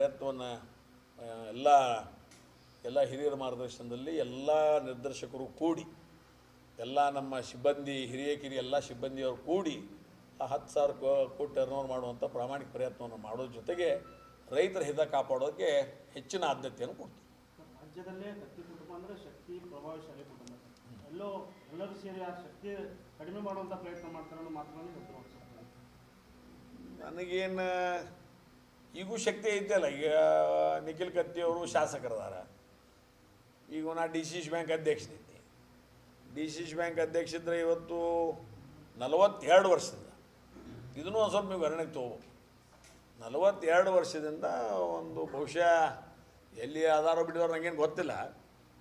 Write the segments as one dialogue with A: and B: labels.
A: ಪ್ರಯತ್ನವನ್ನು ಎಲ್ಲ ಎಲ್ಲ ಹಿರಿಯರ ಮಾರ್ಗದರ್ಶನದಲ್ಲಿ ಎಲ್ಲ ನಿರ್ದೇಶಕರು ಕೂಡಿ ಎಲ್ಲ ನಮ್ಮ ಸಿಬ್ಬಂದಿ ಹಿರಿಯ ಕಿರಿಯ ಎಲ್ಲ ಸಿಬ್ಬಂದಿಯವರು ಕೂಡಿ ಆ ಹತ್ತು ಸಾವಿರ ಕೋ- ಕೋಟಿ ಟರ್ನ್ ಮಾಡುವಂಥ ಪ್ರಾಮಾಣಿಕ ಪ್ರಯತ್ನವನ್ನು ಮಾಡೋದ್ರ ಜೊತೆಗೆ ರೈತರ ಹಿತ ಕಾಪಾಡೋದಕ್ಕೆ ಹೆಚ್ಚಿನ ಆದ್ಯತೆಯನ್ನು ಕೊಡ್ತೀವಿ.
B: ರಾಜ್ಯದಲ್ಲೇ ಕುಟುಂಬ ಅಂದರೆ ಶಕ್ತಿ ಪ್ರಭಾವಶಾಲಿ ಕುಟುಂಬ. ಎಲ್ಲೋ ಎಲ್ಲರೂ ಸೇರಿ ಆ ಶಕ್ತಿ ಕಡಿಮೆ ಮಾಡುವಂಥ ಪ್ರಯತ್ನ ಮಾಡ್ತಾರೆ
A: ನನಗೇನು ಈಗೂ ಶಕ್ತಿ ಐತಲ್ಲ, ಈಗ, ನಿಖಿಲ್ ಕತ್ತಿಯವರು ಶಾಸಕರದಾರ. ಈಗ ನಾ ಡಿ ಸಿ ಸಿ ಬ್ಯಾಂಕ್ ಅಧ್ಯಕ್ಷನಿದ್ದೆ ಡಿ ಸಿ ಸಿ ಬ್ಯಾಂಕ್ ಅಧ್ಯಕ್ಷಿದ್ರೆ ಇವತ್ತು ನಲವತ್ತೆರಡು ವರ್ಷದಿಂದ, ಇದನ್ನು ಒಂದು ಸ್ವಲ್ಪ ನೀವು ಗಣನೆಗೆ ತೊಗೋಬೇಕು. ನಲವತ್ತೆರಡು ವರ್ಷದಿಂದ ಒಂದು ಬಹುಶಃ ಎಲ್ಲಿ ಆಧಾರ ಬಿಡಿದವ್ರು ನನಗೇನು ಗೊತ್ತಿಲ್ಲ,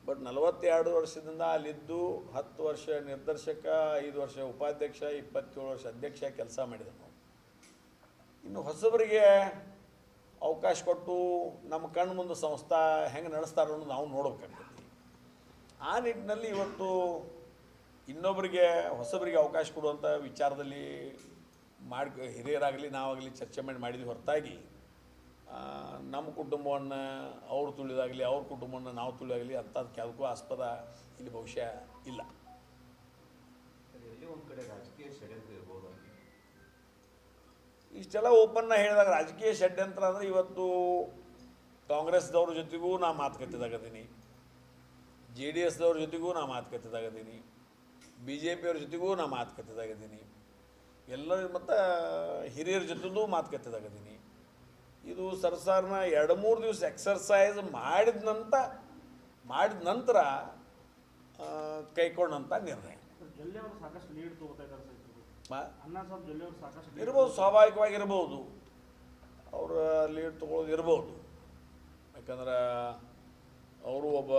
A: ಬಟ್ ನಲವತ್ತೆರಡು ವರ್ಷದಿಂದ ಅಲ್ಲಿದ್ದು ಹತ್ತು ವರ್ಷ ನಿರ್ದೇಶಕ, ಐದು ವರ್ಷ ಉಪಾಧ್ಯಕ್ಷ, ಇಪ್ಪತ್ತೇಳು ವರ್ಷ ಅಧ್ಯಕ್ಷ ಕೆಲಸ ಮಾಡಿದನು ಇನ್ನು ಹೊಸಬರಿಗೆ ಅವಕಾಶ ಕೊಟ್ಟು ನಮ್ಮ ಕಣ್ಣು ಮುಂದೆ ಸಂಸ್ಥೆ ಹೆಂಗೆ ನಡೆಸ್ತಾರ ಅನ್ನೋದು ನಾವು ನೋಡ್ಬೇಕಾಗ್ತೈತಿ ಆ ನಿಟ್ಟಿನಲ್ಲಿ ಇವತ್ತು ಇನ್ನೊಬ್ಬರಿಗೆ ಹೊಸಬರಿಗೆ ಅವಕಾಶ ಕೊಡುವಂಥ ವಿಚಾರದಲ್ಲಿ ಮಾಡಿ, ಹಿರಿಯರಾಗಲಿ, ನಾವಾಗಲಿ ಚರ್ಚೆ ಮಾಡಿ ಮಾಡಿದ್ವಿ ಹೊರತಾಗಿ ನಮ್ಮ ಕುಟುಂಬವನ್ನು ಅವ್ರು ತುಳಿದಾಗಲಿ, ಅವ್ರ ಕುಟುಂಬವನ್ನು ನಾವು ತುಳಿದಾಗಲಿ ಅಂಥದ್ದು ಯಾವುದಕ್ಕೂ ಆಸ್ಪದ ಇಲ್ಲಿ ಭವಿಷ್ಯ ಇಲ್ಲ. ಇಷ್ಟೆಲ್ಲ ಓಪನ್ನ ಹೇಳಿದಾಗ ರಾಜಕೀಯ ಷಡ್ಯಂತ್ರ ಅಂದರೆ ಇವತ್ತು ಕಾಂಗ್ರೆಸ್ದವ್ರ ಜೊತೆಗೂ ನಾ ಮಾತುಕತೆದಾಗದೀನಿ ಜೆ ಡಿ ಎಸ್ದವ್ರ ಜೊತೆಗೂ ನಾ ಮಾತುಕತೆದಾಗದೀನಿ ಬಿ ಜೆ ಪಿಯವ್ರ ಜೊತೆಗೂ ನಾ ಮಾತುಕತೆದಾಗದೀನಿ ಎಲ್ಲರ ಮತ್ತು ಹಿರಿಯರ ಜೊತೆಗೂ ಮಾತುಕತೆದಾಗದೀನಿ ಇದು ಸರ್ಸಾರ್ನ ಎರಡು ಮೂರು ದಿವಸ ಎಕ್ಸರ್ಸೈಸ್ ಮಾಡಿದ ನಂತರ ಮಾಡಿದ ನಂತರ ಕೈಕೊಂಡಂಥ ನಿರ್ಣಯ. ಇರ್ಬೋದು ಸ್ವಾಭಾವಿಕವಾಗಿರ್ಬೋದು. ಅವರ ಲೀಡ್ ತೊಗೊಳೋದು ಇರ್ಬೋದು. ಯಾಕಂದ್ರೆ ಅವರು ಒಬ್ಬ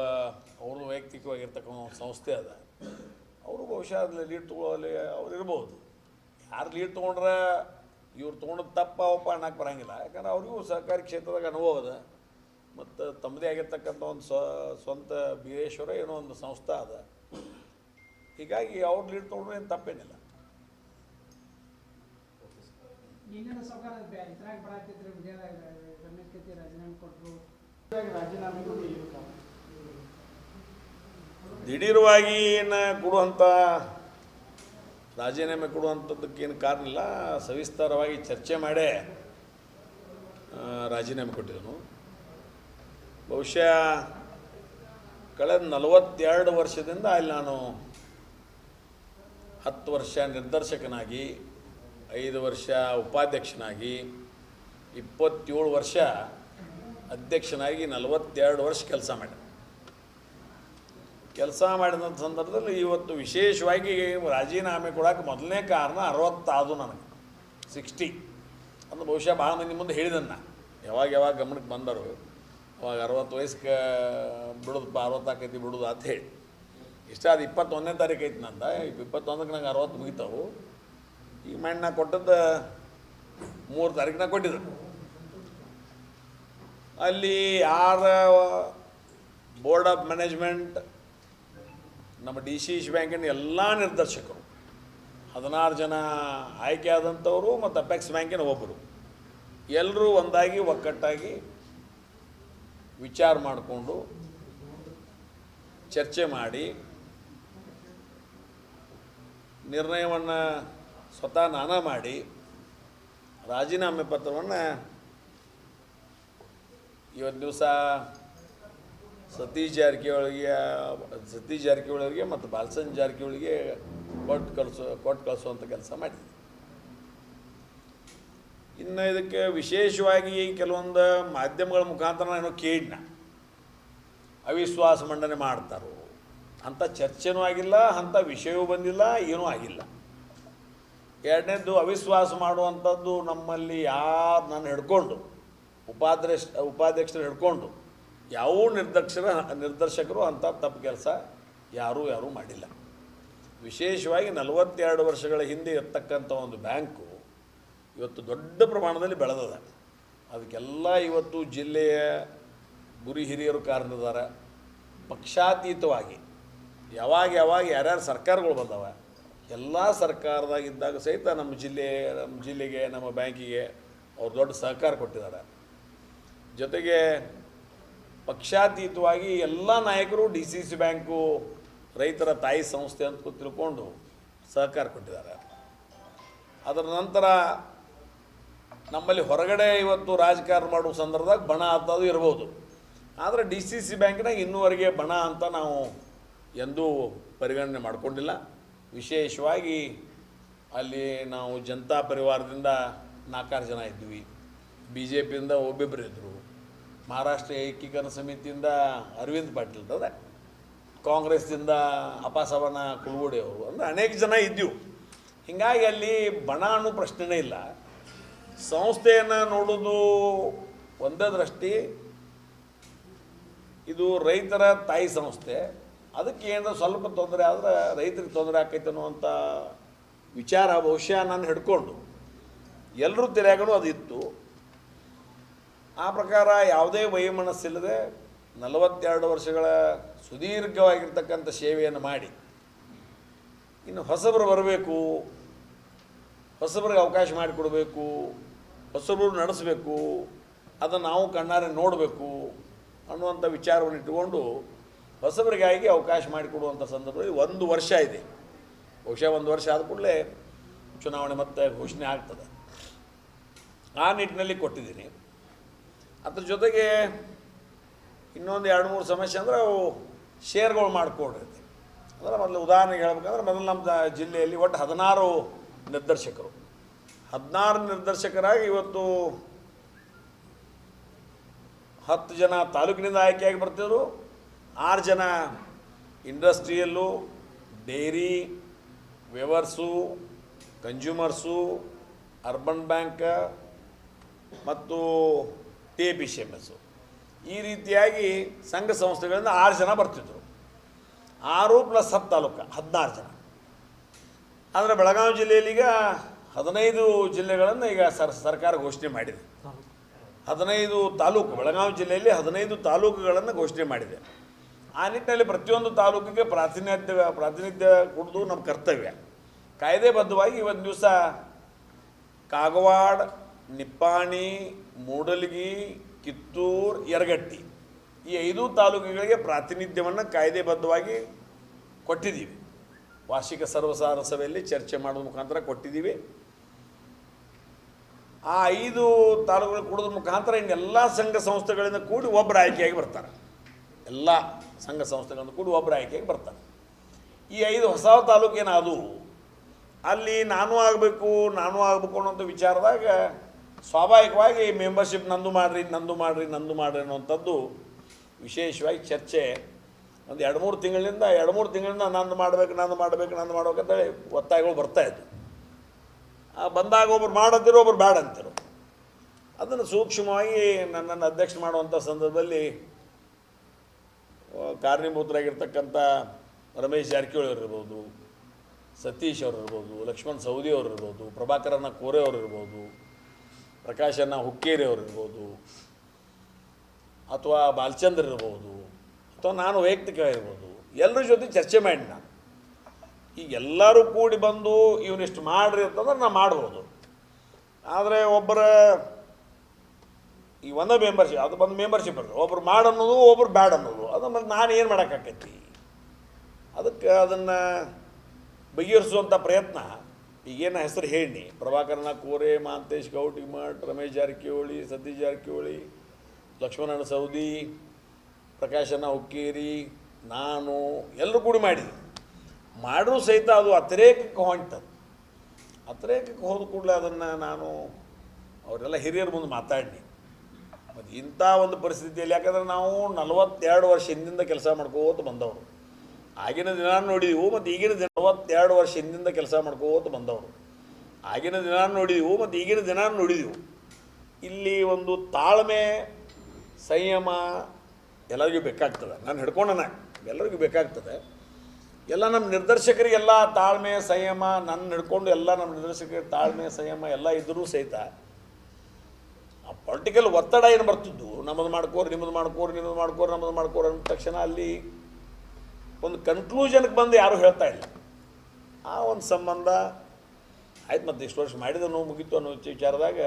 A: ಅವರು ವೈಯಕ್ತಿಕವಾಗಿರ್ತಕ್ಕಂಥ ಒಂದು ಸಂಸ್ಥೆ ಅದ. ಅವರು ಬಹುಶಃ ಅದನ್ನ ಲೀಡ್ ತೊಗೊಳ್ಳೋಲ್ಲಿ ಅವ್ರು ಇರ್ಬೋದು. ಯಾರು ಲೀಡ್ ತೊಗೊಂಡ್ರೆ ಇವ್ರು ತೊಗೊಂಡು ತಪ್ಪ ಒಪ್ಪ ಅನ್ನಕ್ಕೆ ಬರಂಗಿಲ್ಲ. ಯಾಕಂದ್ರೆ ಅವ್ರಿಗೂ ಸಹಕಾರಿ ಕ್ಷೇತ್ರದಾಗ ಅನುಭವ ಅದ. ಮತ್ತು ತಮ್ಮದೇ ಆಗಿರ್ತಕ್ಕಂಥ ಒಂದು ಸ್ವ ಸ್ವಂತ ಬೀರೇಶ್ವರ ಏನೋ ಒಂದು ಸಂಸ್ಥೆ ಅದ. ಹೀಗಾಗಿ ಅವ್ರು ಲೀಡ್ ತೊಗೊಂಡ್ರೆ ಏನು ತಪ್ಪೇನಿಲ್ಲ.
C: ನಿನ್ನೆ ಸರ್ಕಾರ ವಿಜಯದಾಗ ರಾಜೀನಾಮೆ ಕೊಟ್ಟರು
B: ರಾಜೀನಾಮೆ ಏನು
A: ದಿಢೀರವಾಗಿ ಕೊಡುವಂಥ ರಾಜೀನಾಮೆ ಕೊಡುವಂಥದ್ದಕ್ಕೇನು ಕಾರಣ ಇಲ್ಲ. ಸವಿಸ್ತಾರವಾಗಿ ಚರ್ಚೆ ಮಾಡೇ ರಾಜೀನಾಮೆ ಕೊಟ್ಟಿದ್ದನು ಬಹುಶಃ ಕಳೆದ ನಲವತ್ತೆರಡು ವರ್ಷದಿಂದ ಅಲ್ಲಿ ನಾನು ಹತ್ತು ವರ್ಷ ನಿರ್ದೇಶಕನಾಗಿ ಐದು ವರ್ಷ ಉಪಾಧ್ಯಕ್ಷನಾಗಿ, ಇಪ್ಪತ್ತೇಳು ವರ್ಷ ಅಧ್ಯಕ್ಷನಾಗಿ ನಲವತ್ತೆರಡು ವರ್ಷ ಕೆಲಸ ಮಾಡಿದೆ. ಕೆಲಸ ಮಾಡಿದಂಥ ಸಂದರ್ಭದಲ್ಲಿ ಇವತ್ತು ವಿಶೇಷವಾಗಿ ರಾಜೀನಾಮೆ ಕೊಡೋಕೆ ಮೊದಲನೇ ಕಾರಣ ಅರವತ್ತಾದು ನನಗೆ. ಸಿಕ್ಸ್ಟಿ. ಅಂದ್ರೆ ಬಹುಶಃ ಭಾಳ ಮಂದಿ ಮುಂದೆ ಹೇಳಿದನ್ನ. ಯಾವಾಗ ಯಾವಾಗ ಗಮನಕ್ಕೆ ಬಂದರು, ಅವಾಗ ಅರವತ್ತು ವಯಸ್ಸಿಗೆ ಬಿಡೋದಪ್ಪ ಅರವತ್ತಾಕೈತಿ ಬಿಡೋದು ಅಂತ ಹೇಳಿ. ಇಷ್ಟ ಅದು ಇಪ್ಪತ್ತೊಂದನೇ ತಾರೀಕು ಐತಿ ನಂದ. ಇಪ್ಪತ್ತೊಂದಕ್ಕೆ ನಂಗೆ ಅರವತ್ತು ಮುಗಿತಾವು. ಈಗ ಮಣ್ಣು ಕೊಟ್ಟದ್ದು ಮೂರು ತಾರೀಕಿನಾಗ ಕೊಟ್ಟಿದ್ರು. ಅಲ್ಲಿ ಯಾರ ಬೋರ್ಡ್ ಆಫ್ ಮ್ಯಾನೇಜ್ಮೆಂಟ್ ನಮ್ಮ ಡಿ ಸಿ ಸಿ ಬ್ಯಾಂಕಿನ ಎಲ್ಲ ನಿರ್ದೇಶಕರು, ಹದಿನಾರು ಜನ ಆಯ್ಕೆ ಆದಂಥವರು ಮತ್ತು ಅಪೆಕ್ಸ್ ಬ್ಯಾಂಕಿನ ಒಬ್ಬರು ಎಲ್ಲರೂ ಒಂದಾಗಿ ಒಕ್ಕಟ್ಟಾಗಿ ವಿಚಾರ ಮಾಡಿಕೊಂಡು ಚರ್ಚೆ ಮಾಡಿ ನಿರ್ಣಯವನ್ನು ಸ್ವತಃ ನಾನ ಮಾಡಿ ರಾಜೀನಾಮೆ ಪತ್ರವನ್ನು ಇವತ್ತು ದಿವಸ ಸತೀಶ್ ಜಾರಕಿಹೊಳಿಗೆ ಸತೀಶ್ ಜಾರಕಿಹೊಳಿಗೆ ಮತ್ತು ಬಾಲಸನ್ ಜಾರಕಿಹೊಳಿಗೆ ಕೊಟ್ಟು ಕಳಿಸೋ, ಕೊಟ್ಟು ಕಳಿಸುವಂಥ ಕೆಲಸ ಮಾಡಿದೆ ಇನ್ನು ಇದಕ್ಕೆ ವಿಶೇಷವಾಗಿ ಕೆಲವೊಂದು ಮಾಧ್ಯಮಗಳ ಮುಖಾಂತರ ಏನೋ ಕೇಳಿನ ಅವಿಶ್ವಾಸ ಮಂಡನೆ ಮಾಡ್ತಾರೋ, ಅಂಥ ಚರ್ಚೆನೂ ಆಗಿಲ್ಲ, ಅಂಥ ವಿಷಯವೂ ಬಂದಿಲ್ಲ, ಏನೂ ಆಗಿಲ್ಲ. ಎರಡನೇದ್ದು ಅವಿಶ್ವಾಸ ಮಾಡುವಂಥದ್ದು ನಮ್ಮಲ್ಲಿ ಯಾರು ನಾನು ಹಿಡ್ಕೊಂಡು, ಉಪಾಧ್ಯಕ್ಷ, ಉಪಾಧ್ಯಕ್ಷರು ಹಿಡ್ಕೊಂಡು, ಯಾವ ನಿರ್ದರ್ಶನ ನಿರ್ದೇಶಕರು ಅಂಥ ತಪ್ಪು ಕೆಲಸ ಯಾರೂ ಯಾರೂ ಮಾಡಿಲ್ಲ. ವಿಶೇಷವಾಗಿ ನಲವತ್ತೆರಡು ವರ್ಷಗಳ ಹಿಂದೆ ಇರ್ತಕ್ಕಂಥ ಒಂದು ಬ್ಯಾಂಕು ಇವತ್ತು ದೊಡ್ಡ ಪ್ರಮಾಣದಲ್ಲಿ ಬೆಳೆದದ. ಅದಕ್ಕೆಲ್ಲ ಇವತ್ತು ಜಿಲ್ಲೆಯ ಗುರಿ ಹಿರಿಯರು ಕಾರಣದಾರ ಪಕ್ಷಾತೀತವಾಗಿ, ಯಾವಾಗ ಯಾವಾಗ ಯಾರ್ಯಾರು ಸರ್ಕಾರಗಳು ಬಂದವ ಎಲ್ಲ ಸರ್ಕಾರದಾಗಿದ್ದಾಗ ಸಹಿತ ನಮ್ಮ ಜಿಲ್ಲೆ, ನಮ್ಮ ಜಿಲ್ಲೆಗೆ, ನಮ್ಮ ಬ್ಯಾಂಕಿಗೆ ಅವ್ರು ದೊಡ್ಡ ಸಹಕಾರ ಕೊಟ್ಟಿದ್ದಾರೆ. ಜೊತೆಗೆ ಪಕ್ಷಾತೀತವಾಗಿ ಎಲ್ಲ ನಾಯಕರು ಡಿ ಸಿ ಸಿ ಬ್ಯಾಂಕು, ರೈತರ ತಾಯಿ ಸಂಸ್ಥೆ ಅಂತ ತಿಳ್ಕೊಂಡು ಸಹಕಾರ ಕೊಟ್ಟಿದ್ದಾರೆ. ಅದರ ನಂತರ ನಮ್ಮಲ್ಲಿ ಹೊರಗಡೆ ಇವತ್ತು ರಾಜಕಾರಣ ಮಾಡುವ ಸಂದರ್ಭದಾಗ ಬಣ ಅಂತದು ಇರ್ಬೋದು. ಆದರೆ ಡಿ ಸಿ ಸಿ ಬ್ಯಾಂಕ್ನಾಗ ಇನ್ನೂವರೆಗೆ ಬಣ ಅಂತ ನಾವು ಎಂದೂ ಪರಿಗಣನೆ ಮಾಡಿಕೊಂಡಿಲ್ಲ. ವಿಶೇಷವಾಗಿ ಅಲ್ಲಿ ನಾವು ಜನತಾ ಪರಿವಾರದಿಂದ ನಾಲ್ಕಾರು ಜನ ಇದ್ವಿ. ಬಿ ಜೆ ಪಿಯಿಂದ ಒಬ್ಬಿಬ್ಬರು ಇದ್ದರು ಮಹಾರಾಷ್ಟ್ರ ಏಕೀಕರಣ ಸಮಿತಿಯಿಂದ ಅರವಿಂದ್ ಪಾಟೀಲ್ ಅದೇ ಕಾಂಗ್ರೆಸ್ದಿಂದ ಅಪಾಸವನ ಕುಲಗೋಡಿ ಅವರು. ಅಂದರೆ ಅನೇಕ ಜನ ಇದ್ದೀವಿ. ಹೀಗಾಗಿ ಅಲ್ಲಿ ಬಣ ಅನ್ನೋ ಪ್ರಶ್ನೆನೇ ಇಲ್ಲ. ಸಂಸ್ಥೆಯನ್ನು ನೋಡೋದು ಒಂದೇ ದೃಷ್ಟಿ. ಇದು ರೈತರ ತಾಯಿ ಸಂಸ್ಥೆ. ಅದಕ್ಕೆ ಏನಾದ್ರು ಸ್ವಲ್ಪ ತೊಂದರೆ ಆದ್ರೆ ರೈತರಿಗೆ ತೊಂದರೆ ಆಕೈತೆ ಅನ್ನುವಂಥ ವಿಚಾರ ಬಹುಶಃ ನಾನು ಹಿಡ್ಕೊಂಡು ಎಲ್ಲರೂ ತೆರೆಯಾಗಲು ಅದು ಇತ್ತು. ಆ ಪ್ರಕಾರ ಯಾವುದೇ ವಯಮನಸ್ಸಿಲ್ಲದೆ ನಲವತ್ತೆರಡು ವರ್ಷಗಳ ಸುದೀರ್ಘವಾಗಿರ್ತಕ್ಕಂಥ ಸೇವೆಯನ್ನು ಮಾಡಿ. ಇನ್ನು ಹೊಸಬರು ಬರಬೇಕು, ಹೊಸಬರಿಗೆ ಅವಕಾಶ ಮಾಡಿಕೊಡಬೇಕು, ಹೊಸಬರು ನಡೆಸಬೇಕು, ಅದನ್ನು ನಾವು ಕಣ್ಣಾರೆ ನೋಡಬೇಕು ಅನ್ನುವಂಥ ವಿಚಾರವನ್ನು ಇಟ್ಟುಕೊಂಡು ಹೊಸಬರಿಗಾಗಿ ಅವಕಾಶ ಮಾಡಿಕೊಡುವಂಥ ಸಂದರ್ಭದಲ್ಲಿ ಒಂದು ವರ್ಷ ಇದೆ. ಬಹುಶಃ ಒಂದು ವರ್ಷ ಆದ ಕೂಡಲೇ ಚುನಾವಣೆ ಮತ್ತೆ ಘೋಷಣೆ ಆಗ್ತದೆ. ಆ ನಿಟ್ಟಿನಲ್ಲಿ ಕೊಟ್ಟಿದ್ದೀನಿ. ಅದ್ರ ಜೊತೆಗೆ ಇನ್ನೊಂದು ಎರಡು ಮೂರು ಸಮಸ್ಯೆ ಅಂದರೆ ಅವು ಶೇರ್ಗಳು ಮಾಡಿಕೊಡ್ರಿ. ಅಂದರೆ ಮೊದಲು ಉದಾಹರಣೆಗೆ ಹೇಳ್ಬೇಕಂದ್ರೆ ಮೊದಲು ನಮ್ಮ ಜಿಲ್ಲೆಯಲ್ಲಿ ಒಟ್ಟು ಹದಿನಾರು ನಿರ್ದೇಶಕರು. ಹದಿನಾರು ನಿರ್ದೇಶಕರಾಗಿ ಇವತ್ತು ಹತ್ತು ಜನ ತಾಲೂಕಿನಿಂದ ಆಯ್ಕೆಯಾಗಿ ಬರ್ತಿದ್ರು. ಆರು ಜನ industrial dairy weavers consumers urban bank ಮತ್ತು T P C M S ಈ ರೀತಿಯಾಗಿ ಸಂಘ ಸಂಸ್ಥೆಗಳಿಂದ ಆರು ಜನ ಬರ್ತಿದ್ರು. ಆರು ಪ್ಲಸ್ ಹತ್ತು ತಾಲೂಕು ಹದಿನಾರು ಜನ. ಆದರೆ ಬೆಳಗಾವಿ ಜಿಲ್ಲೆಯಲ್ಲಿ ಈಗ ಹದಿನೈದು ಜಿಲ್ಲೆಗಳನ್ನು ಈಗ ಸರ್ ಸರ್ಕಾರ ಘೋಷಣೆ ಮಾಡಿದೆ. ಹದಿನೈದು ತಾಲೂಕು ಬೆಳಗಾವಿ ಜಿಲ್ಲೆಯಲ್ಲಿ ಹದಿನೈದು ತಾಲೂಕುಗಳನ್ನು ಘೋಷಣೆ ಮಾಡಿದೆ. ಆ ನಿಟ್ಟಿನಲ್ಲಿ ಪ್ರತಿಯೊಂದು ತಾಲೂಕಿಗೆ ಪ್ರಾತಿನಿಧ್ಯ ಪ್ರಾತಿನಿಧ್ಯ ಕೊಡೋದು ನಮ್ಮ ಕರ್ತವ್ಯ. ಕಾಯ್ದೆಬದ್ಧವಾಗಿ ಇವತ್ತು ದಿವಸ ಕಾಗವಾಡ, ನಿಪ್ಪಾಣಿ, ಮೂಡಲಗಿ, ಕಿತ್ತೂರು, ಯರಗಟ್ಟಿ ಈ ಐದು ತಾಲೂಕುಗಳಿಗೆ ಪ್ರಾತಿನಿಧ್ಯವನ್ನು ಕಾಯ್ದೆಬದ್ಧವಾಗಿ ಕೊಟ್ಟಿದ್ದೀವಿ. ವಾರ್ಷಿಕ ಸರ್ವಸಾರ ಸಭೆಯಲ್ಲಿ ಚರ್ಚೆ ಮಾಡುವ ಮುಖಾಂತರ ಕೊಟ್ಟಿದ್ದೀವಿ. ಆ ಐದು ತಾಲೂಕುಗಳು ಕೊಡೋದ್ರ ಮುಖಾಂತರ ಇನ್ನೆಲ್ಲ ಸಂಘ ಸಂಸ್ಥೆಗಳಿಂದ ಕೂಡಿ ಒಬ್ಬರು ಆಯ್ಕೆಯಾಗಿ ಬರ್ತಾರೆ. ಎಲ್ಲ ಸಂಘ ಸಂಸ್ಥೆಗಳನ್ನು ಕೂಡ ಒಬ್ಬರ ಆಯ್ಕೆಗೆ ಬರ್ತಾರೆ. ಈ ಐದು ಹೊಸ ತಾಲೂಕೇನಾದವು ಅಲ್ಲಿ ನಾನು ಆಗಬೇಕು ನಾನು ಆಗಬೇಕು ಅನ್ನೋಂಥ ವಿಚಾರದಾಗ ಸ್ವಾಭಾವಿಕವಾಗಿ ಮೆಂಬರ್ಶಿಪ್ ನಂದು ಮಾಡಿರಿ ನಂದು ಮಾಡಿರಿ ನಂದು ಮಾಡಿರಿ ಅನ್ನೋಂಥದ್ದು ವಿಶೇಷವಾಗಿ ಚರ್ಚೆ. ಒಂದು ಎರಡು ಮೂರು ತಿಂಗಳಿಂದ, ಎರಡು ಮೂರು ತಿಂಗಳಿಂದ ನಂದು ಮಾಡಬೇಕು ನಂದು ಮಾಡಬೇಕು, ನಂದು ಮಾಡ್ಬೇಕು ಅಂತೇಳಿ ಒತ್ತಾಯಗಳು ಬರ್ತಾಯಿದ್ವು ಬಂದಾಗ ಒಬ್ರು ಮಾಡಂತಿರೋ ಒಬ್ರು ಬೇಡ ಅಂತಿರೋ ಅದನ್ನು ಸೂಕ್ಷ್ಮವಾಗಿ ನನ್ನನ್ನು ಅಧ್ಯಕ್ಷ ಮಾಡುವಂಥ ಸಂದರ್ಭದಲ್ಲಿ ಕಾರಣೀಭೂತರಾಗಿರ್ತಕ್ಕಂಥ ರಮೇಶ್ ಜಾರಕಿಹೊಳಿ ಅವರಿರ್ಬೋದು, ಸತೀಶ್ ಅವರು ಇರ್ಬೋದು ಲಕ್ಷ್ಮಣ್ ಸೌದಿ ಅವರು ಇರ್ಬೋದು ಪ್ರಭಾಕರನ ಕೋರೆ ಅವರು ಇರ್ಬೋದು ಪ್ರಕಾಶನ ಹುಕ್ಕೇರಿ ಅವರು ಇರ್ಬೋದು ಅಥವಾ ಬಾಲಚಂದ್ರ ಇರ್ಬೋದು, ಅಥವಾ ನಾನು ವೈಯಕ್ತಿಕ ಇರ್ಬೋದು ಎಲ್ಲರ ಜೊತೆ ಚರ್ಚೆ ಮಾಡಿ ನಾನು. ಈಗ ಎಲ್ಲರೂ ಕೂಡಿ ಬಂದು ಇವನಿಷ್ಟು ಮಾಡ್ರಿ ಅಂತಂದ್ರೆ ನಾನು ಮಾಡ್ಬೋದು. ಆದರೆ ಒಬ್ಬರ ಈ ಒಂದೇ ಮೆಂಬರ್ಶಿಪ್ ಅದು ಬಂದು ಮೆಂಬರ್ಶಿಪ್ ಇರ್ತದೆ. ಒಬ್ರು ಮಾಡನ್ನೋದು, ಒಬ್ರು ಬ್ಯಾಡ್ ಅನ್ನೋದು ಅದು ಮತ್ತೆ ನಾನು ಏನು ಮಾಡೋಕ್ಕಾಕೈತಿ ಅದಕ್ಕೆ ಅದನ್ನು ಬಗೆಹರಿಸುವಂಥ ಪ್ರಯತ್ನ. ಈಗೇನು ಹೆಸರು ಹೇಳಿ. ಪ್ರಭಾಕರನ ಕೋರೆ, ಮಾಂತೇಶ್ ಗೌಟಿಮಠ್ ರಮೇಶ್ ಜಾರಕಿಹೊಳಿ, ಸತೀಶ್ ಜಾರಕಿಹೊಳಿ, ಲಕ್ಷ್ಮಣನ ಸೌದಿ, ಪ್ರಕಾಶನ ಹುಕ್ಕೇರಿ, ನಾನು ಎಲ್ಲರೂ ಕೂಡಿ ಮಾಡಿದ್ವಿ. ಮಾಡಿದ್ರು ಸಹಿತ ಅದು ಅತಿರೇಕಕ್ಕೆ ಹೊಂಟದು ಅತಿರೇಕಕ್ಕೆ ಹೋದ ಕೂಡಲೇ ಅದನ್ನು ನಾನು ಅವರೆಲ್ಲ ಹಿರಿಯರ ಮುಂದೆ ಮಾತಾಡಿ ಮತ್ತು ಇಂಥ ಒಂದು ಪರಿಸ್ಥಿತಿಯಲ್ಲಿ ಯಾಕಂದ್ರೆ ನಾವು ನಲವತ್ತೆರಡು ವರ್ಷ ಹಿಂದಿಂದ ಕೆಲಸ ಮಾಡ್ಕೋತ ಬಂದವರು. ಆಗಿನ ದಿನ ನೋಡಿದೆವು ಮತ್ತು ಈಗಿನ ದಿನ ನಲವತ್ತೆರಡು ವರ್ಷ ಹಿಂದಿಂದ ಕೆಲಸ ಮಾಡ್ಕೋತ ಬಂದವರು. ಆಗಿನ ದಿನ ನೋಡಿದೆವು ಮತ್ತು ಈಗಿನ ದಿನ ನೋಡಿದೆವು ಇಲ್ಲಿ ಒಂದು ತಾಳ್ಮೆ, ಸಂಯಮ ಎಲ್ಲರಿಗೂ ಬೇಕಾಗ್ತದೆ. ನಾನು ಹಿಡ್ಕೊಂಡನ, ಎಲ್ಲರಿಗೂ ಬೇಕಾಗ್ತದೆ. ಎಲ್ಲ ನಮ್ಮ ನಿರ್ದರ್ಶಕರಿಗೆಲ್ಲ ತಾಳ್ಮೆ, ಸಂಯಮ ನನ್ನ ಹಿಡ್ಕೊಂಡು ಎಲ್ಲ ನಮ್ಮ ನಿರ್ದೇಶಕರಿಗೆ ತಾಳ್ಮೆ, ಸಂಯಮ ಎಲ್ಲ ಇದ್ದರೂ ಸಹಿತ ಪೊಲಿಟಿಕಲ್ ಒತ್ತಡ ಏನು ಬರ್ತಿದ್ದು? ನಮ್ಮದು ಮಾಡ್ಕೋರಿ, ನಿಮ್ಮದು ಮಾಡ್ಕೋರಿ ನಿಮ್ಮದು ಮಾಡ್ಕೋರಿ, ನಮ್ಮದು ಮಾಡ್ಕೋರಿ ಅಂದ ತಕ್ಷಣ ಅಲ್ಲಿ ಒಂದು ಕನ್ಕ್ಲೂಷನ್ಗೆ ಬಂದು ಯಾರೂ ಹೇಳ್ತಾ ಇಲ್ಲ. ಆ ಒಂದು ಸಂಬಂಧ ಆಯ್ತು ಮತ್ತು ಇಷ್ಟು ವರ್ಷ ಮಾಡಿದನು ಮುಗೀತು ಅನ್ನೋ ವಿಚಾರದಾಗ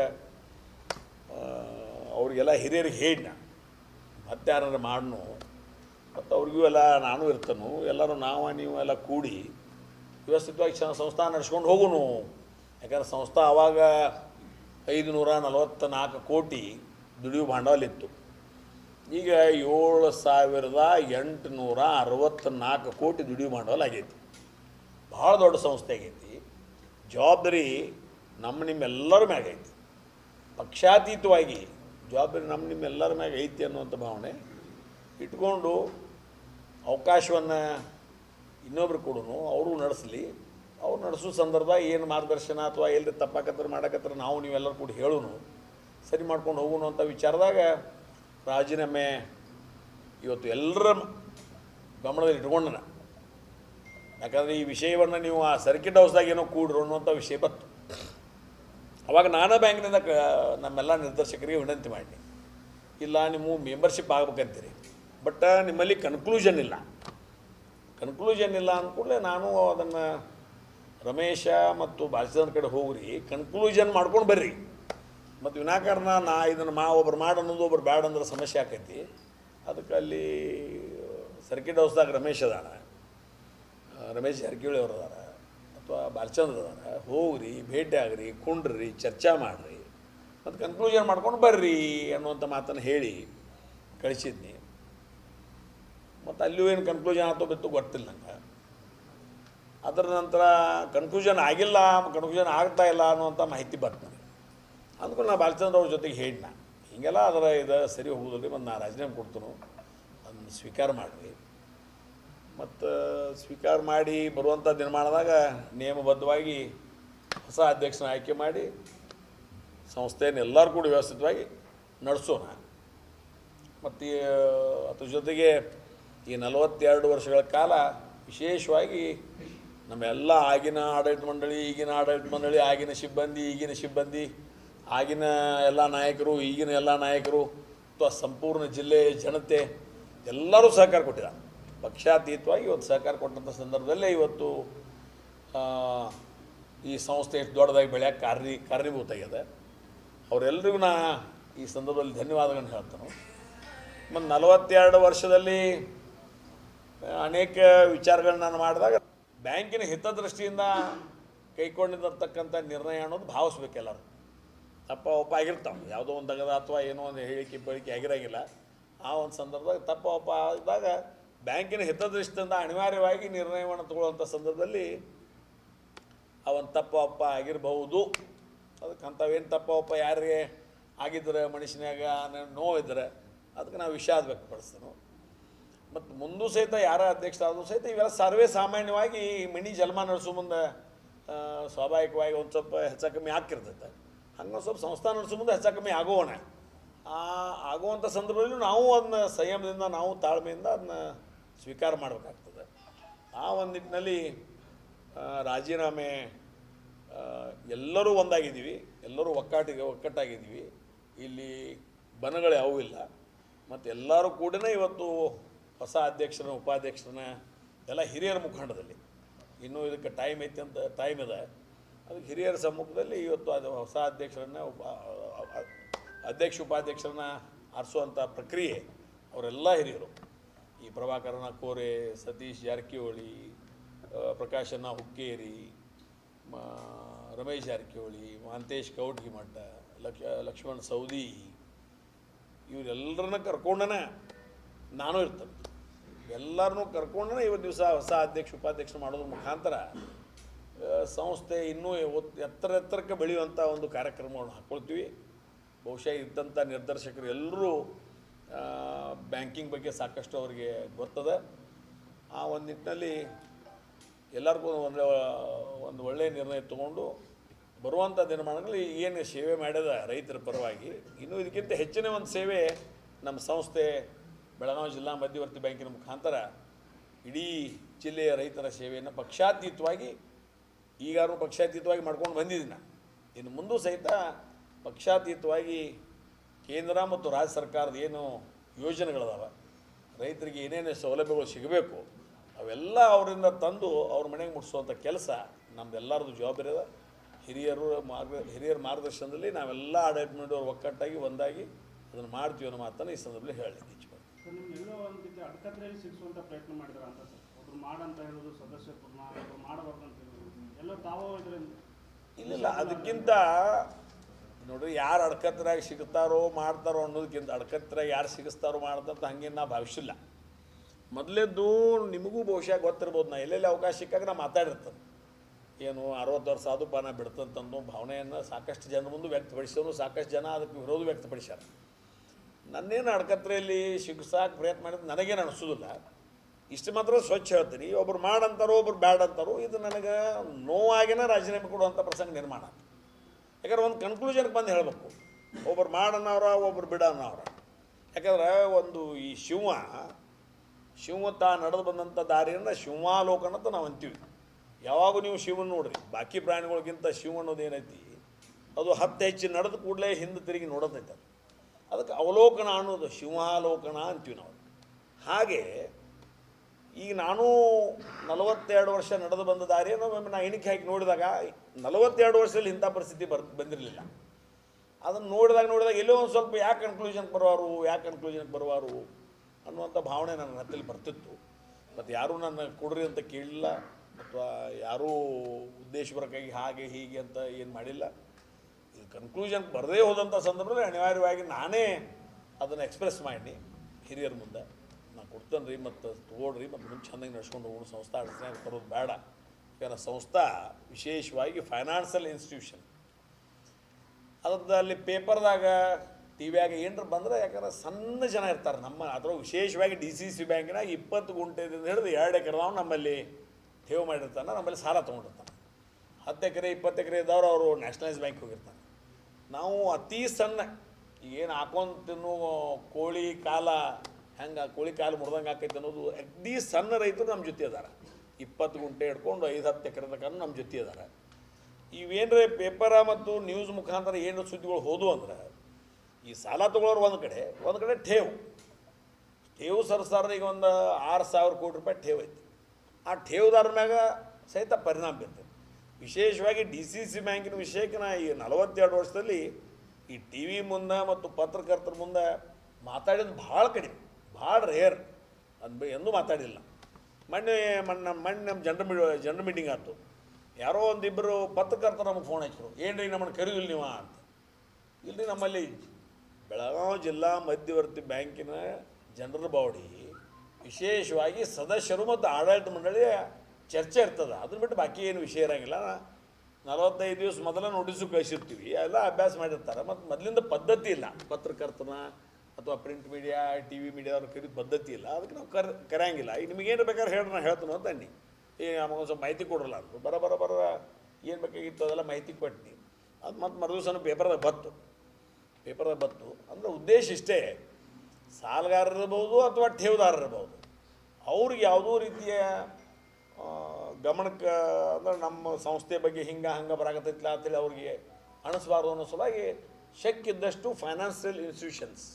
A: ಅವ್ರಿಗೆಲ್ಲ ಹಿರಿಯರಿಗೆ ಹೇಳಿನ ಮತ್ತೆ ಯಾರು ಮಾಡ್ನು? ಮತ್ತು ಅವ್ರಿಗೂ ಎಲ್ಲ ನಾನು ಇರ್ತನು, ಎಲ್ಲರೂ ನಾವು ನೀವು ಎಲ್ಲ ಕೂಡಿ ವ್ಯವಸ್ಥಿತವಾಗಿ ಸಂಸ್ಥಾನ ನಡ್ಸ್ಕೊಂಡು ಹೋಗುನು. ಯಾಕಂದ್ರೆ ಸಂಸ್ಥಾ ಆವಾಗ ಐದು ನೂರ ನಲವತ್ತ ನಾಲ್ಕು ಕೋಟಿ ದುಡಿಯು ಬಾಂಡವಲಿತ್ತು ಈಗ ಏಳು ಸಾವಿರದ ಎಂಟುನೂರ ಅರವತ್ತ್ನಾಲ್ಕು ಕೋಟಿ ದುಡಿಯು ಬಂಡವಾಳ ಆಗೈತಿ ಭಾಳ ದೊಡ್ಡ ಸಂಸ್ಥೆ ಆಗೈತಿ. ಜವಾಬ್ದಾರಿ ನಮ್ಮ ನಿಮ್ಮೆಲ್ಲರ ಮ್ಯಾಗ ಐತಿ. ಪಕ್ಷಾತೀತವಾಗಿ ಜವಾಬ್ದಾರಿ ನಮ್ಮ ನಿಮ್ಮೆಲ್ಲರ ಮ್ಯಾಗ ಐತಿ ಅನ್ನುವಂಥ ಭಾವನೆ ಇಟ್ಕೊಂಡು ಅವಕಾಶವನ್ನು ಇನ್ನೊಬ್ರು ಕೊಡೋನು, ಅವರು ನಡೆಸಲಿ. ಅವ್ರು ನಡೆಸೋ ಸಂದರ್ಭ ಏನು ಮಾರ್ಗದರ್ಶನ ಅಥವಾ ಎಲ್ಲಿ ತಪ್ಪಾಕತ್ರ ಮಾಡಕತ್ರ ನಾವು ನೀವೆಲ್ಲರೂ ಕೂಡ ಹೇಳೋನು, ಸರಿ ಮಾಡ್ಕೊಂಡು ಹೋಗೋಣ ಅಂತ ವಿಚಾರದಾಗ ರಾಜೀನಾಮೆ ಇವತ್ತು ಎಲ್ಲರ ಗಮನದಲ್ಲಿ ಇಟ್ಕೊಂಡನ. ಯಾಕಂದರೆ ಈ ವಿಷಯವನ್ನು ನೀವು ಆ ಸರ್ಕಿಟ್ ಹೌಸ್ದಾಗ ಏನೋ ಕೂಡ್ರು ಅನ್ನುವಂಥ ವಿಷಯ ಬತ್ತು ಅವಾಗ ನಾನಾ ಬ್ಯಾಂಕ್ನಿಂದ ಕ, ನಮ್ಮೆಲ್ಲ ನಿರ್ದೇಶಕರಿಗೆ ವಿನಂತಿ ಮಾಡಿ ಇಲ್ಲ, ನೀವು ಮೆಂಬರ್ಶಿಪ್ ಆಗ್ಬೇಕಂತೀರಿ. ಬಟ್ ನಿಮ್ಮಲ್ಲಿ ಕನ್ಕ್ಲೂಷನ್ ಇಲ್ಲ. ಕನ್ಕ್ಲೂಷನ್ ಇಲ್ಲ ಅಂದ್ಕೂಡಲೇ ನಾನು ಅದನ್ನು ರಮೇಶ ಮತ್ತು ಬಾಲಚಂದ್ರ ಕಡೆ ಹೋಗ್ರಿ ಕನ್ಕ್ಲೂಷನ್ ಮಾಡ್ಕೊಂಡು ಬರ್ರಿ. ಮತ್ತು ವಿನಾಕಾರಣ ನಾ ಇದನ್ನು ಮಾ ಒಬ್ರು ಮಾಡಿ ಅನ್ನೋದು ಒಬ್ರು ಬ್ಯಾಡ ಅಂದ್ರೆ ಸಮಸ್ಯೆ ಆಕೈತಿ. ಅದಕ್ಕೆ ಅಲ್ಲಿ ಸರ್ಕಿಟ್ ಹೌಸ್ದಾಗ ರಮೇಶ್ ಅದಾನ. ರಮೇಶ್ ಜಾರಕಿಹೊಳಿ ಅವ್ರು ಅದಾರ. ಅಥವಾ ಬಾಲಚಂದ್ರ ಅದಾರ. ಹೋಗ್ರಿ, ಭೇಟಿ ಆಗ್ರಿ, ಕುಂಡ್ರಿ, ಚರ್ಚಾ ಮಾಡಿರಿ. ಮತ್ತು ಕನ್ಕ್ಲೂಷನ್ ಮಾಡ್ಕೊಂಡು ಬರ್ರಿ ಅನ್ನುವಂಥ ಮಾತನ್ನು ಹೇಳಿ ಕಳಿಸಿದ್ನಿ. ಮತ್ತು ಅಲ್ಲೂ ಏನು ಕನ್ಕ್ಲೂಷನ್ ಆತೋ ಬಿತ್ತು ಗೊತ್ತಿಲ್ಲ ನಂಗೆ. ಅದರ ನಂತರ ಕನ್ಫ್ಯೂಷನ್ ಆಗಿಲ್ಲ ಕನ್ಫ್ಯೂಷನ್ ಆಗ್ತಾ ಇಲ್ಲ ಅನ್ನುವಂಥ ಮಾಹಿತಿ ಬಂತು ನನಗೆ ಅಂದ್ಕೊಂಡು ನಾನು ಬಾಲಚಂದ್ರ ಅವ್ರ ಜೊತೆಗೆ ಹೇಳಿನ ಹೀಗೆಲ್ಲ ಅದರ ಇದು ಸರಿ ಹೋಗೋದಿಲ್ಲ ಮತ್ತು ನಾನು ರಾಜೀನಾಮೆ ಕೊಡ್ತೀನಿ. ಅದನ್ನು ಸ್ವೀಕಾರ ಮಾಡಿರಿ. ಮತ್ತು ಸ್ವೀಕಾರ ಮಾಡಿ ಬರುವಂಥ ನಿರ್ಮಾಣದಾಗ ನಿಯಮಬದ್ಧವಾಗಿ ಹೊಸ ಅಧ್ಯಕ್ಷನ ಆಯ್ಕೆ ಮಾಡಿ ಸಂಸ್ಥೆಯನ್ನು ಎಲ್ಲರೂ ಕೂಡ ವ್ಯವಸ್ಥಿತವಾಗಿ ನಡೆಸೋಣ. ಮತ್ತು ಅದ್ರ ಜೊತೆಗೆ ಈ ನಲವತ್ತೆರಡು ವರ್ಷಗಳ ಕಾಲ ವಿಶೇಷವಾಗಿ ನಮ್ಮೆಲ್ಲ ಆಗಿನ ಆಡಳಿತ ಮಂಡಳಿ, ಈಗಿನ ಆಡಳಿತ ಮಂಡಳಿ, ಆಗಿನ ಸಿಬ್ಬಂದಿ, ಈಗಿನ ಸಿಬ್ಬಂದಿ, ಆಗಿನ ಎಲ್ಲ ನಾಯಕರು, ಈಗಿನ ಎಲ್ಲ ನಾಯಕರು, ಅಥವಾ ಸಂಪೂರ್ಣ ಜಿಲ್ಲೆ, ಜನತೆ, ಎಲ್ಲರೂ ಸಹಕಾರ ಕೊಟ್ಟಿದ್ದಾರೆ. ಪಕ್ಷಾತೀತವಾಗಿ ಇವತ್ತು ಸಹಕಾರ ಕೊಟ್ಟಂಥ ಸಂದರ್ಭದಲ್ಲೇ ಇವತ್ತು ಈ ಸಂಸ್ಥೆ ಎಷ್ಟು ದೊಡ್ಡದಾಗಿ ಬೆಳೆಯೋಕ್ಕೆ ಕಾರ್ಯ ಕಾರಣೀಭೂತಾಗಿದೆ ಅವರೆಲ್ಲರಿಗೂ ನಾ ಈ ಸಂದರ್ಭದಲ್ಲಿ ಧನ್ಯವಾದಗಳನ್ನು ಹೇಳ್ತಾನೆ. ಮತ್ತು ನಲವತ್ತೆರಡು ವರ್ಷದಲ್ಲಿ ಅನೇಕ ವಿಚಾರಗಳನ್ನ ನಾನು ಮಾಡಿದಾಗ ಬ್ಯಾಂಕಿನ ಹಿತದೃಷ್ಟಿಯಿಂದ ಕೈಗೊಂಡಿರ್ತಕ್ಕಂಥ ನಿರ್ಣಯ ಅನ್ನೋದು ಭಾವಿಸ್ಬೇಕು ಎಲ್ಲರೂ. ತಪ್ಪ ಒಪ್ಪ ಆಗಿರ್ತಾವೆ. ಯಾವುದೋ ಒಂದು ತಗದ ಅಥವಾ ಏನೋ ಒಂದು ಹೇಳಿಕೆ ಬಳಿಕೆ ಆಗಿರಂಗಿಲ್ಲ. ಆ ಒಂದು ಸಂದರ್ಭದಾಗ ತಪ್ಪ ಒಪ್ಪ ಆದಾಗ ಬ್ಯಾಂಕಿನ ಹಿತದೃಷ್ಟಿಯಿಂದ ಅನಿವಾರ್ಯವಾಗಿ ನಿರ್ಣಯವನ್ನು ತಗೊಳ್ಳುವಂಥ ಸಂದರ್ಭದಲ್ಲಿ ಒಂದು ತಪ್ಪ ಒಪ್ಪ ಆಗಿರಬಹುದು. ಅದಕ್ಕೆ ಅಂಥವೇನು ತಪ್ಪ ಒಪ್ಪ ಯಾರಿಗೆ? ಆಗಿದ್ರೆ ಮನುಷ್ಯನಾಗ ನೋವಿದ್ರೆ ಅದಕ್ಕೆ ನಾವು ವಿಷಾದ ವ್ಯಕ್ತಪಡಿಸ್ತೇನೆ ಮತ್ತು ಮುಂದೂ ಸಹಿತ ಯಾರ ಅಧ್ಯಕ್ಷ ಆದರೂ ಸಹಿತ ಇವೆಲ್ಲ ಸರ್ವೇ ಸಾಮಾನ್ಯವಾಗಿ ಮಿನಿ ಮಣಿ ಜನ್ಮ ನಡೆಸೋ ಮುಂದೆ ಸ್ವಾಭಾವಿಕವಾಗಿ ಒಂದು ಸ್ವಲ್ಪ ಹೆಚ್ಚ ಕಮ್ಮಿ ಆಗ್ತಿರ್ತೈತೆ. ಹಂಗೆ ಸ್ವಲ್ಪ ಸಂಸ್ಥಾನ ನಡೆಸೋ ಮುಂದೆ ಹೆಚ್ಚ ಕಮ್ಮಿ ಆಗೋಣ. ಆಗುವಂಥ ಸಂದರ್ಭದಲ್ಲಿ ನಾವು ಅದನ್ನ ಸಂಯಮದಿಂದ, ನಾವು ತಾಳ್ಮೆಯಿಂದ ಅದನ್ನ ಸ್ವೀಕಾರ ಮಾಡಬೇಕಾಗ್ತದೆ. ಆ ಒಂದು ನಿಟ್ಟಿನಲ್ಲಿ ರಾಜೀನಾಮೆ ಎಲ್ಲರೂ ಒಂದಾಗಿದ್ದೀವಿ. ಎಲ್ಲರೂ ಒಕ್ಕಾಟಿಗೆ, ಒಕ್ಕಟ್ಟಾಗಿದ್ದೀವಿ. ಇಲ್ಲಿ ಬನಗಳು ಯಾವೂ ಇಲ್ಲ. ಮತ್ತು ಎಲ್ಲರೂ ಕೂಡ ಇವತ್ತು ಹೊಸ ಅಧ್ಯಕ್ಷರನ್ನ, ಉಪಾಧ್ಯಕ್ಷರನ್ನ ಎಲ್ಲ ಹಿರಿಯರ ಮುಖಂಡದಲ್ಲಿ ಇನ್ನೂ ಇದಕ್ಕೆ ಟೈಮ್ ಐತಿ ಅಂತ ಟೈಮ್ ಇದೆ. ಅದಕ್ಕೆ ಹಿರಿಯರ ಸಮ್ಮುಖದಲ್ಲಿ ಇವತ್ತು ಅದು ಹೊಸ ಅಧ್ಯಕ್ಷರನ್ನ ಅಧ್ಯಕ್ಷ, ಉಪಾಧ್ಯಕ್ಷರನ್ನ ಆರಿಸುವಂಥ ಪ್ರಕ್ರಿಯೆ ಅವರೆಲ್ಲ ಹಿರಿಯರು. ಈ ಪ್ರಭಾಕರನ ಕೋರೆ, ಸತೀಶ್ ಜಾರಕಿಹೊಳಿ ಪ್ರಕಾಶನ ಹುಕ್ಕೇರಿ ರಮೇಶ್ ಜಾರಕಿಹೊಳಿ ಮಹಾಂತೇಶ್ ಕೌಟ್ಗಿಮಠ ಲಕ್ಷ, ಲಕ್ಷ್ಮಣ್ ಸೌದಿ, ಇವರೆಲ್ಲರನ್ನ ಕರ್ಕೊಂಡನ ನಾನು ಇರ್ತೇನೆ. ಎಲ್ಲರನ್ನೂ ಕರ್ಕೊಂಡ್ರೆ ಇವತ್ತು ದಿವಸ ಹೊಸ ಅಧ್ಯಕ್ಷ, ಉಪಾಧ್ಯಕ್ಷ ಮಾಡೋದ್ರ ಮುಖಾಂತರ ಸಂಸ್ಥೆ ಇನ್ನೂ ಎತ್ತರ ಎತ್ತರಕ್ಕೆ ಬೆಳೆಯುವಂಥ ಒಂದು ಕಾರ್ಯಕ್ರಮವನ್ನು ಹಾಕ್ಕೊಳ್ತೀವಿ ಬಹುಶಃ ಇದ್ದಂಥ ನಿರ್ದೇಶಕರು ಎಲ್ಲರೂ ಬ್ಯಾಂಕಿಂಗ್ ಬಗ್ಗೆ ಸಾಕಷ್ಟು ಅವರಿಗೆ ಗೊತ್ತದೆ. ಆ ಒಂದು ನಿಟ್ಟಿನಲ್ಲಿ ಎಲ್ಲರಿಗೂ ಒಂದು ಒಂದು ಒಳ್ಳೆಯ ನಿರ್ಣಯ ತಗೊಂಡು ಬರುವಂಥ ದಿನಮಾನಗಳಲ್ಲಿ ಏನು ಸೇವೆ ಮಾಡ್ಯದ ರೈತರ ಪರವಾಗಿ, ಇನ್ನೂ ಇದಕ್ಕಿಂತ ಹೆಚ್ಚಿನ ಒಂದು ಸೇವೆ ನಮ್ಮ ಸಂಸ್ಥೆ ಬೆಳಗಾವಿ ಜಿಲ್ಲಾ ಮಧ್ಯವರ್ತಿ ಬ್ಯಾಂಕಿನ ಮುಖಾಂತರ ಇಡೀ ಜಿಲ್ಲೆಯ ರೈತರ ಸೇವೆಯನ್ನು ಪಕ್ಷಾತೀತವಾಗಿ ಈಗಾರು ಪಕ್ಷಾತೀತವಾಗಿ ಮಾಡ್ಕೊಂಡು ಬಂದಿದ್ದೀನಿ ನಾನು. ಇನ್ನು ಮುಂದೂ ಸಹಿತ ಪಕ್ಷಾತೀತವಾಗಿ ಕೇಂದ್ರ ಮತ್ತು ರಾಜ್ಯ ಸರ್ಕಾರದ ಏನು ಯೋಜನೆಗಳದಾವ, ರೈತರಿಗೆ ಏನೇನು ಸೌಲಭ್ಯಗಳು ಸಿಗಬೇಕು, ಅವೆಲ್ಲ ಅವರಿಂದ ತಂದು ಅವ್ರ ಮನೆಗೆ ಮುಟ್ಟಿಸುವಂಥ ಕೆಲಸ ನಮ್ದೆಲ್ಲರದ್ದು ಜವಾಬ್ದಾರಿ ಅದ ಹಿರಿಯರು ಮಾರ್ಗ, ಹಿರಿಯರ ಮಾರ್ಗದರ್ಶನದಲ್ಲಿ ನಾವೆಲ್ಲ ಆಡಳಿತ ಮಂಡಳಿಯವರು ಒಕ್ಕಟ್ಟಾಗಿ, ಒಂದಾಗಿ ಅದನ್ನು ಮಾಡ್ತೀವಿ ಅನ್ನೋ ಮಾತನ್ನು ಈ ಸಂದರ್ಭದಲ್ಲಿ ಇಚ್ಛೆ
B: ನಿಮ್ಗೆ ಎಲ್ಲೋ ಒಂದು ಪ್ರಯತ್ನ ಅಂತ ಒಬ್ರು ಮಾಡಂತ ಹೇಳೋದು ಒಬ್ರು ಮಾಡಬಾರ್ದು ಅಂತ ಹೇಳೋದು. ಎಲ್ಲೋ ತಾವೋ
A: ಇಲ್ಲ ಅದಕ್ಕಿಂತ ನೋಡ್ರಿ ಯಾರು ಅಡ್ಕತ್ರಾಗ ಸಿಗ್ತಾರೋ ಮಾಡ್ತಾರೋ ಅನ್ನೋದಕ್ಕಿಂತ ಅಡ್ಕತ್ರ ಯಾರು ಸಿಗಿಸ್ತಾರೋ ಮಾಡ್ತಾರಂತ ಹಂಗೇನು ನಾ ಭಾವಿಸಿಲ್ಲ. ಮೊದಲೇದ್ದು ನಿಮಗೂ ಬಹುಶಃ ಗೊತ್ತಿರ್ಬೋದು, ನಾ ಎಲ್ಲೆಲ್ಲಿ ಅವಕಾಶ ಸಿಕ್ಕಾಗ ನಾ ಮಾತಾಡಿರ್ತೇನೆ. ಏನು ಅರವತ್ತು ವರ್ಷ ಅದು ಪಾನ ಬಿಡ್ತಂತಂದು ಭಾವನೆಯನ್ನು ಸಾಕಷ್ಟು ಜನರ ಮುಂದೆ ವ್ಯಕ್ತಪಡಿಸೋನು ಸಾಕಷ್ಟು ಜನ ಅದಕ್ಕೆ ವಿರೋಧ ವ್ಯಕ್ತಪಡಿಸ್ಯಾರ. ನನ್ನೇನು ಅಡ್ಕತ್ರೆಯಲ್ಲಿ ಸಿಗ್ಸಾಕ ಪ್ರಯತ್ನ ಮಾಡಿದ್ರೆ ನನಗೇನು ಅನಿಸೋದಿಲ್ಲ. ಇಷ್ಟು ಮಾತ್ರ ಸ್ವಚ್ಛ ಹೇಳ್ತೀನಿ. ಒಬ್ರು ಮಾಡಂತಾರೋ, ಒಬ್ರು ಬ್ಯಾಡ್ ಅಂತಾರೋ ಇದು ನನಗೆ ನೋವಾಗಿನ ರಾಜೀನಾಮೆ ಕೊಡುವಂಥ ಪ್ರಸಂಗ ನಿರ್ಮಾಣ. ಯಾಕಂದ್ರೆ ಒಂದು ಕನ್ಕ್ಲೂಷನ್ಗೆ ಬಂದು ಹೇಳಬೇಕು. ಒಬ್ರು ಮಾಡನ್ನವ್ರ ಒಬ್ರು ಬಿಡ ಅನ್ನೋರ ಯಾಕಂದ್ರೆ ಒಂದು ಈ ಶಿವ ಶಿವ ತಾ ನಡೆದು ಬಂದಂಥ ದಾರಿಯನ್ನು ಶಿವಾಲೋಕನ ಅಂತ ನಾವು ಅಂತೀವಿ. ಯಾವಾಗೂ ನೀವು ಶಿವನ ನೋಡ್ರಿ. ಬಾಕಿ ಪ್ರಾಣಿಗಳಿಗಿಂತ ಶಿವ ಅನ್ನೋದು ಏನೈತಿ ಅದು ಹತ್ತು ಹೆಚ್ಚು ನಡೆದ ಕೂಡಲೇ ಹಿಂದೆ ತಿರುಗಿ ನೋಡೋದೈತೆ ಅದು. ಅದಕ್ಕೆ ಅವಲೋಕನ ಅನ್ನೋದು ಶಿವಾಲೋಕನ ಅಂತೀವಿ ನಾವು. ಹಾಗೆ ಈಗ ನಾನು ನಲವತ್ತೆರಡು ವರ್ಷ ನಡೆದು ಬಂದ ದಾರಿ ಒಮ್ಮೆ ನಾ ಎಣಿಕೆ ಹಾಕಿ ನೋಡಿದಾಗ ನಲವತ್ತೆರಡು ವರ್ಷದಲ್ಲಿ ಇಂಥ ಪರಿಸ್ಥಿತಿ ಬರ್, ಬಂದಿರಲಿಲ್ಲ. ಅದನ್ನು ನೋಡಿದಾಗ ನೋಡಿದಾಗ ಎಲ್ಲೋ ಒಂದು ಸ್ವಲ್ಪ ಯಾಕೆ ಕನ್ಕ್ಲೂಷನ್ಗೆ ಬರುವಾರು, ಯಾಕೆ ಕನ್ಕ್ಲೂಷನ್ಗೆ ಬರುವಾರು ಅನ್ನುವಂಥ ಭಾವನೆ ನನ್ನ ಹತ್ತಲ್ಲಿ ಬರ್ತಿತ್ತು. ಮತ್ತು ಯಾರೂ ನನ್ನ ಕೊಡ್ರಿ ಅಂತ ಕೇಳಿಲ್ಲ. ಅಥವಾ ಯಾರೂ ಉದ್ದೇಶಪರಕ್ಕಾಗಿ ಹಾಗೆ ಹೀಗೆ ಅಂತ ಏನು ಮಾಡಿಲ್ಲ. ಬರ್ದೇ ಬರದೇ ಹೋದಂಥ ಸಂದರ್ಭದಲ್ಲಿ ಅನಿವಾರ್ಯವಾಗಿ ನಾನೇ ಅದನ್ನು ಎಕ್ಸ್ಪ್ರೆಸ್ ಮಾಡಿ ಹಿರಿಯರ ಮುಂದೆ ನಾನು ಕೊಡ್ತೇನೆ ರೀ ಮತ್ತು ತೊಗೊಳ್ರಿ, ಮತ್ತು ನಿಮ್ಮ ಚೆಂದಾಗಿ ನಡ್ಸ್ಕೊಂಡು ಹೋಗೋಣ ಸಂಸ್ಥಾ ಅಡಚಣೆಗೆ ಬರೋದು ಬೇಡ. ಯಾಕಂದ್ರೆ ಸಂಸ್ಥಾ ವಿಶೇಷವಾಗಿ ಫೈನಾನ್ಷಿಯಲ್ ಇನ್ಸ್ಟಿಟ್ಯೂಷನ್ ಅದ್ರದ್ದು ಅಲ್ಲಿ ಪೇಪರ್ದಾಗ ಟಿ ವಿಯಾಗ ಏನರ ಬಂದ್ರೆ ಯಾಕಂದ್ರೆ ಸಣ್ಣ ಜನ ಇರ್ತಾರೆ. ನಮ್ಮ ಅದರ ವಿಶೇಷವಾಗಿ ಡಿ ಸಿ ಸಿ ಬ್ಯಾಂಕಿನಾಗ ಇಪ್ಪತ್ತು ಗುಂಟೆದಿಂದ ಹಿಡಿದು ಎರಡು ಎಕರೆದವ್ ನಮ್ಮಲ್ಲಿ ಠೇವು ಮಾಡಿರ್ತಾನೆ, ನಮ್ಮಲ್ಲಿ ಸಾಲ ತೊಗೊಂಡಿರ್ತಾನೆ. ಹತ್ತು ಎಕರೆ, ಇಪ್ಪತ್ತು ಎಕರೆ ಇದ್ದವ್ರು ಅವರು ನ್ಯಾಷನಲೈಸ್ ಬ್ಯಾಂಕ್ ಹೋಗಿರ್ತಾನೆ ನಾವು ಅತಿ ಸಣ್ಣ, ಏನು ಹಾಕೊಂಡು ಕೋಳಿ ಕಾಲ ಹೆಂಗೆ, ಕೋಳಿ ಕಾಲು ಮುರಿದಂಗೆ ಆಕೈತೆ ಅನ್ನೋದು ಅಗ್ದಿ ಸಣ್ಣ ರೈತರು ನಮ್ಮ ಜೊತೆ ಅದಾರ. ಇಪ್ಪತ್ತು ಗುಂಟೆ ಹಿಡ್ಕೊಂಡು ಐದು ಹತ್ತು ಎಕರೆ ತನಕ ನಮ್ಮ ಜೊತೆ ಅದಾರ. ಇವೇನ್ರೆ ಪೇಪರ ಮತ್ತು ನ್ಯೂಸ್ ಮುಖಾಂತರ ಏನು ಸುದ್ದಿಗಳು ಹೋದವು ಅಂದ್ರೆ, ಈ ಸಾಲ ತೊಗೊಳೋರು ಒಂದು ಕಡೆ ಒಂದು ಕಡೆ ಠೇವು. ಠೇವು ಸರ್ಸಾರ ಈಗ ಒಂದು ಆರು ಸಾವಿರ ಕೋಟಿ ರೂಪಾಯಿ ಠೇವು ಐತಿ. ಆ ಠೇವುದಾರ ಮ್ಯಾಗ ಸಹಿತ ಪರಿಣಾಮ ಬೀರ್ತದೆ ವಿಶೇಷವಾಗಿ ಡಿ ಸಿ ಸಿ ಬ್ಯಾಂಕಿನ ವಿಷಯಕ್ಕೆ ನಾ ಈ ನಲವತ್ತೆರಡು ವರ್ಷದಲ್ಲಿ ಈ ಟಿ ವಿ ಮುಂದೆ ಮತ್ತು ಪತ್ರಕರ್ತರ ಮುಂದೆ ಮಾತಾಡಿದ್ದು ಭಾಳ ಕಡಿಮೆ, ಭಾಳ ರೇರ್ ಅದು ಎಂದೂ ಮಾತಾಡಿಲ್ಲ. ಮೊನ್ನೆ ಮೊನ್ನೆ ಮೊನ್ನೆ ನಮ್ಮ ಜನರ ಜನರ ಮೀಟಿಂಗ್ ಆಯ್ತು ಯಾರೋ ಒಂದಿಬ್ಬರು ಪತ್ರಕರ್ತರು ನಮಗೆ ಫೋನ್ ಹಚ್ಚಿದ್ರು ಏನು ರೀ ನಮ್ಮನ್ನು ಕರೆಯುವಿಲ್ಲ ನೀವು ಅಂತ. ಇಲ್ಲಿ ನಮ್ಮಲ್ಲಿ ಬೆಳಗಾವಿ ಜಿಲ್ಲಾ ಮಧ್ಯವರ್ತಿ ಬ್ಯಾಂಕಿನ ಜನರ ಬಾಡಿ ವಿಶೇಷವಾಗಿ ಸದಸ್ಯರು ಮತ್ತು ಆಡಳಿತ ಮಂಡಳಿಯ ಚರ್ಚೆ ಇರ್ತದೆ. ಅದನ್ನ ಬಿಟ್ಟು ಬಾಕಿ ಏನು ವಿಷಯ ಇರೋಂಗಿಲ್ಲ. ನಲವತ್ತೈದು ದಿವಸ ಮೊದಲೇ ನೋಟಿಸು ಕಳಿಸಿರ್ತೀವಿ. ಎಲ್ಲ ಅಭ್ಯಾಸ ಮಾಡಿರ್ತಾರೆ. ಮತ್ತು ಮೊದಲಿಂದ ಪದ್ಧತಿ ಇಲ್ಲ. ಪತ್ರಕರ್ತನ ಅಥವಾ ಪ್ರಿಂಟ್ ಮೀಡಿಯಾ ಟಿ ವಿ ಮೀಡಿಯಾದವ್ರು ಕರೀದು ಪದ್ಧತಿ ಇಲ್ಲ. ಅದಕ್ಕೆ ನಾವು ಕರ್, ಕರೆಯಂಗಿಲ್ಲ. ಈಗ ನಿಮಗೇನು ಬೇಕಾದ್ರೆ ಹೇಳಿ, ನಾನು ಹೇಳ್ತೀನಿ ಅಂತ ಅನ್ನಿ. ಈಗ ನಮಗೊಂದು ಸ್ವಲ್ಪ ಮಾಹಿತಿ ಕೊಡಲ್ಲ ಅಂದರು ಬರ ಬರ ಬರ, ಏನು ಬೇಕಾಗಿತ್ತು ಅದೆಲ್ಲ ಮಾಹಿತಿ ಕೊಟ್ಟು ಅದು ಮತ್ತು ಮರುದಿವಸನೂ ಪೇಪರ್ದಾಗ ಬತ್ತು. ಪೇಪರ್ದಾಗ ಬತ್ತು. ಅಂದರೆ ಉದ್ದೇಶ ಇಷ್ಟೇ. ಸಾಲಗಾರರಿರ್ಬೋದು ಅಥವಾ ಠೇವುದಾರರಿರ್ಬೋದು. ಅವ್ರಿಗೆ ಯಾವುದೋ ರೀತಿಯ ಗಮನಕ್ಕೆ, ಅಂದ್ರೆ ನಮ್ಮ ಸಂಸ್ಥೆ ಬಗ್ಗೆ ಹಿಂಗೆ, ಹಂಗೆ ಬರಾಕತ್ತೈತಿಲ್ಲ ಅಂತೇಳಿ ಅವ್ರಿಗೆ ಅನಿಸ್ಬಾರ್ದು ಅನ್ನೋ ಸಲುವಾಗಿ ಶಕ್ ಇದ್ದಷ್ಟು ಫೈನಾನ್ಷಿಯಲ್ ಇನ್ಸ್ಟಿಟ್ಯೂಷನ್ಸ್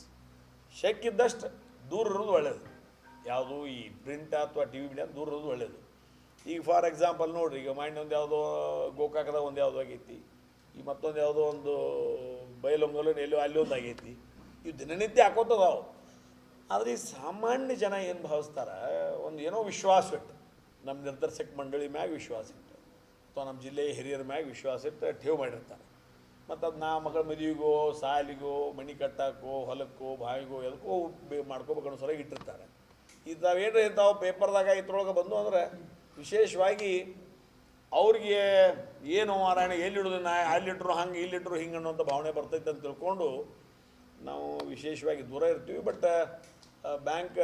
A: ಶಕ್ ಇದ್ದಷ್ಟು ದೂರ ಇರೋದು ಒಳ್ಳೆಯದು ಯಾವುದು ಈ ಪ್ರಿಂಟ್ ಅಥವಾ ಟಿ ವಿ ಮೀಡಿಯಾ ದೂರ ಇರೋದು ಒಳ್ಳೆಯದು ಈಗ ಫಾರ್ ಎಕ್ಸಾಂಪಲ್ ನೋಡಿರಿ, ಈಗ ಮೈಂಡ್ ಒಂದು ಯಾವುದೋ ಗೋಕಾಕದ ಒಂದು ಯಾವುದೋ ಆಗೈತಿ. ಈ ಮತ್ತೊಂದು ಯಾವುದೋ ಒಂದು ಬೈಲೊಂಗಲು ಎಲ್ಲೋ ಅಲ್ಲಿ ಒಂದು ಆಗೈತಿ. ಇವು ದಿನನಿತ್ಯ ಹಾಕೋತದಾವು. ಆದರೆ ಈ ಸಾಮಾನ್ಯ ಜನ ಏನು ಭಾವಿಸ್ತಾರೆ, ಒಂದು ಏನೋ ವಿಶ್ವಾಸ ಇಟ್ಟು ನಮ್ಮ ನಿರ್ದೇಶಕ ಮಂಡಳಿ ಮ್ಯಾಗ ವಿಶ್ವಾಸ ಇತ್ತು. ಅಥವಾ ನಮ್ಮ ಜಿಲ್ಲೆಯ ಹಿರಿಯರ ಮ್ಯಾಗ ವಿಶ್ವಾಸ ಇತ್ತು, ಠೇವ್ ಮಾಡಿರ್ತಾರೆ. ಮತ್ತು ಅದು ನಾ ಮಗಳ ಮದುವೆಗೋ, ಸಾಲಿಗೋ ಮನೆ ಕಟ್ಟಾಕೋ, ಹೊಲಕ್ಕೋ, ಬಾವಿಗೋ, ಎದಕ್ಕೋ ಬೇ- ಮಾಡ್ಕೋಬೇಕು ಅನ್ನೋ ಸಲುವಾಗಿ ಇಟ್ಟಿರ್ತಾರೆ. ಇದಾವೇನು ಇಂಥವು ಪೇಪರ್ದಾಗ ಇದ್ರೊಳಗೆ ಬಂದು ಅಂದರೆ ವಿಶೇಷವಾಗಿ ಅವ್ರಿಗೆ ಏನು ಮಾರಾಯಣ ಎಲ್ಲಿಡೋದು ನಾ ಅಲ್ಲಿಟ್ಟರು ಹಂಗೆ ಇಲ್ಲಿಟ್ಟರು ಹಿಂಗೆ ಅನ್ನೋಂಥ ಭಾವನೆ ಬರ್ತೈತೆ ಅಂತ ತಿಳ್ಕೊಂಡು ನಾವು ವಿಶೇಷವಾಗಿ ದೂರ ಇರ್ತೀವಿ. ಬಟ್ ಬ್ಯಾಂಕ್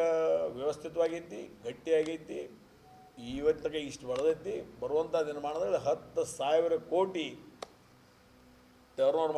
A: ವ್ಯವಸ್ಥಿತವಾಗೈತಿ ಗಟ್ಟಿಯಾಗೈತಿ ಇವತ್ತಿಗೆ ಇಷ್ಟು ಬೆಳೆದೈತಿ ಬರುವಂಥ ದಿನಮಾನದಲ್ಲಿ ಹತ್ತು ಸಾವಿರ ಕೋಟಿ ಟರ್ನ್